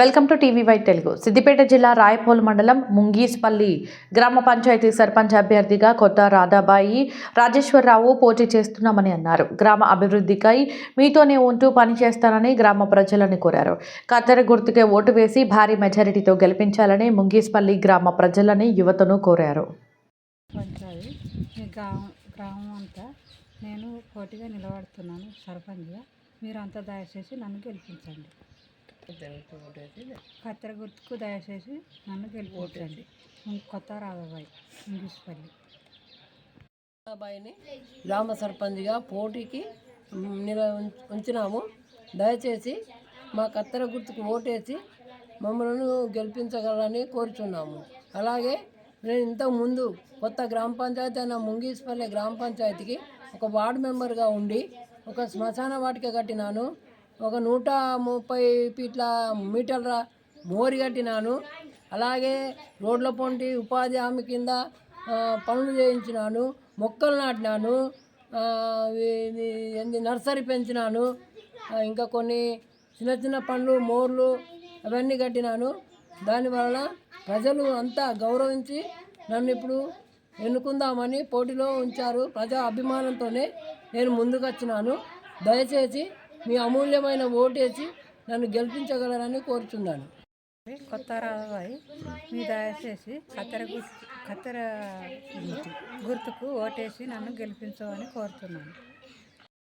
Welcome to TV Y Telugu. Siddipet జిల్లా రాయపోల్ మండలం ముంగీస్పల్లి గ్రామ పంచాయతీ సర్పంచ్ అభ్యర్థిగా కొత్త రాధాబాయి రాజేశ్వరరావు పోటీ చేస్తున్నామని అన్నారు. గ్రామ అభివృద్ధికై మీతోనే ఉంటూ పనిచేస్తానని గ్రామ ప్రజలను కోరారు. కత్తెర గుర్తుకే ఓటు వేసి భారీ మెజారిటీతో గెలిపించాలని ముంగీస్పల్లి గ్రామ ప్రజలని యువతను కోరారు. గ్రామం అంతా నేను పోటీగా నిలబడుతున్నాను సర్పంచ్గా. మీరు అంతా దయచేసి నన్ను గెలిపించండి. కత్తెర గుర్తుకు దయచేసి నన్ను గెలిపించండి. కొత్త రాఘబాయి ఇంగ్లీష్పల్లి అబ్బాయిని గ్రామ సర్పంచ్గా పోటీకి ఉంచినాము. దయచేసి మా కత్తెర గుర్తుకు ఓటేసి మమ్మల్ని గెలిపించగలరని కోరుచున్నాము. అలాగే నేను ఇంతకు ముందు కొత్త గ్రామ పంచాయతీ అయిన ముంగీస్పల్లి గ్రామ పంచాయతీకి ఒక వార్డు మెంబర్గా ఉండి ఒక శ్మశాన వాటిక కట్టినాను. ఒక నూట ముప్పై ఫీట్ల మీటర్ల మోరి కట్టినాను. అలాగే రోడ్ల పొంటి ఉపాధి హామీ కింద పనులు చేయించినాను. మొక్కలు నాటినాను. ఇది ఏంది నర్సరీ పెంచినాను. ఇంకా కొన్ని చిన్న చిన్న పండ్లు మోర్లు అవన్నీ కట్టినాను. దానివల్ల ప్రజలు అంతా గౌరవించి నన్ను ఇప్పుడు ఎన్నుకుందామని పోటీలో ఉంచారు. ప్రజా అభిమానంతోనే నేను ముందుకు వచ్చినాను దయచేసి మీ అమూల్యమైన ఓటేసి నన్ను గెలిపించగలరని కోరుతున్నాను కొత్త రాఘబాయి మీ దయచేసి కత్తెర గుర్తు కత్తెర గుర్తుకు ఓటేసి నన్ను గెలిపించమని కోరుతున్నాను